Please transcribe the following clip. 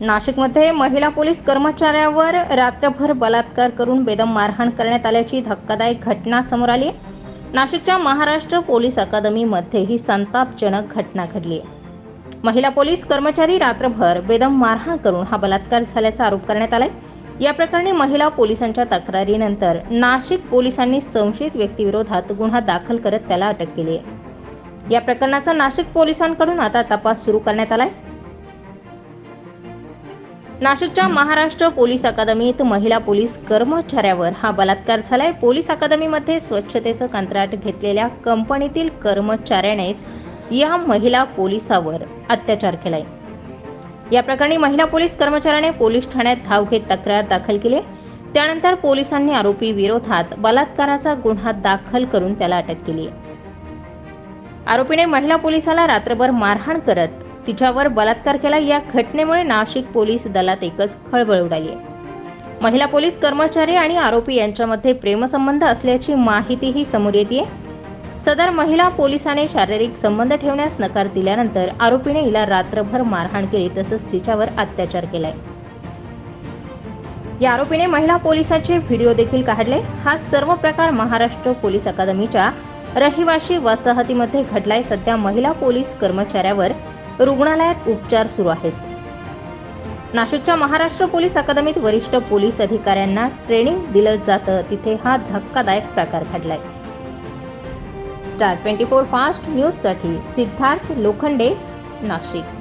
नाशिकमध्ये महिला पोलीस कर्मचाऱ्यावर रात्रभर बलात्कार करून बेदम मारहाण करण्यात आल्याची धक्कादायक घटना समोर आली. आहे नाशिकच्या महाराष्ट्र पोलीस अकादमीमध्ये ही संतापजनक घटना घडली. आहे महिला पोलीस कर्मचारी रात्रभर बेदम मारहाण करून हा बलात्कार झाल्याचा आरोप करण्यात आलाय. या प्रकरणी महिला पोलिसांच्या तक्रारीनंतर नाशिक पोलिसांनी संशयित व्यक्तीविरोधात गुन्हा दाखल करत त्याला अटक केली आहे. या प्रकरणाचा नाशिक पोलिसांकडून आता तपास सुरू करण्यात आलाय. नाशिकच्या महाराष्ट्र पोलीस अकादमीत महिला पोलीस कर्मचाऱ्यावर हा बलात्कार झालाय. पोलीस अकादमीमध्ये स्वच्छतेचं कंत्राट घेतलेल्या कंपनीतील कर्मचाऱ्यानेच या महिला पोलिसावर अत्याचार केलाय. या प्रकरणी महिला पोलीस कर्मचाऱ्याने पोलीस ठाण्यात धाव घेत तक्रार दाखल केली. त्यानंतर पोलिसांनी आरोपी विरोधात बलात्काराचा गुन्हा दाखल करून त्याला अटक केली. आहे आरोपीने महिला पोलिसाला रात्रभर मारहाण करत तिच्यावर बलात्कार केला. या घटनेमुळे नाशिक पोलीस दलात एकच खळबळ उडाली आहे. महिला पोलीस कर्मचारी आणि आरोपी यांच्यामध्ये प्रेमसंबंध असल्याची माहितीही समोर येते सदर महिला पोलिसाने शारीरिक संबंध ठेवण्यास नकार दिल्यानंतर आरोपीने हिला रात्रभर मारहाण केली तसंच तिच्यावर अत्याचार केलाय. या आरोपीने महिला पोलिसाचे व्हिडिओ देखील काढले. हा सर्व प्रकार महाराष्ट्र पोलीस अकादमीच्या रहिवाशी वसाहतीमध्ये घडलाय. सध्या महिला पोलीस कर्मचाऱ्यावर रुग्णालयात उपचार सुरू आहेत. नाशिकच्या महाराष्ट्र पोलीस अकादमीत वरिष्ठ पोलीस अधिकाऱ्यांना ट्रेनिंग दिलं जातं. तिथे हा धक्कादायक प्रकार घडलाय. स्टार ट्वेंटी फोर फास्ट न्यूजसाठी सिद्धार्थ लोखंडे नाशिक.